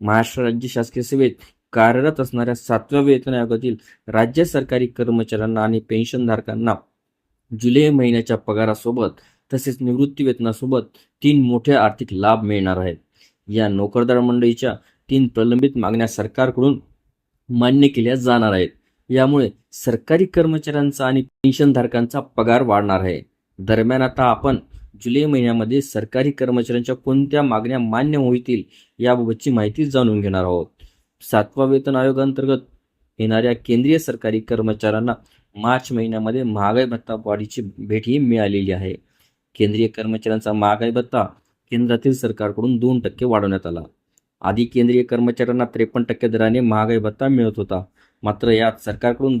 महाराष्ट्र राज्य शासकीय सेवेत कार्यरत असणाऱ्या सातव्या वेतन आयोगातील राज्य सरकारी कर्मचाऱ्यांना आणि पेन्शनधारकांना जुलै महिन्याच्या पगारासोबत तसेच निवृत्ती वेतनासोबत तीन मोठे आर्थिक लाभ मिळणार आहेत. या नोकरदार मंडळीच्या तीन प्रलंबित मागण्या सरकारकडून मान्य केल्या जाणार आहेत. यामुळे सरकारी कर्मचाऱ्यांचा आणि पेन्शनधारकांचा पगार वाढणार आहे. दरम्यान आता आपण जुलै महिन्यामध्ये सरकारी कर्मचाऱ्यांच्या कोणत्या मागण्या मान्य होतील याबाबतची माहिती जाणून घेणार आहोत. सातवा वेतन आयोगांतर्गत येणाऱ्या केंद्रीय सरकारी कर्मचाऱ्यांना मार्च महिन्यामध्ये महागाई भत्ता वाढीची भेटही मिळालेली आहे. केंद्रीय कर्मचाऱ्यांचा महागाई भत्ता केंद्रातील सरकारकडून दोन टक्के वाढवण्यात आला. आधी केंद्रीय कर्मचाऱ्यांना त्रेपन्न टक्के दराने महागाई भत्ता मिळत होता. मात्र यात सरकारकडून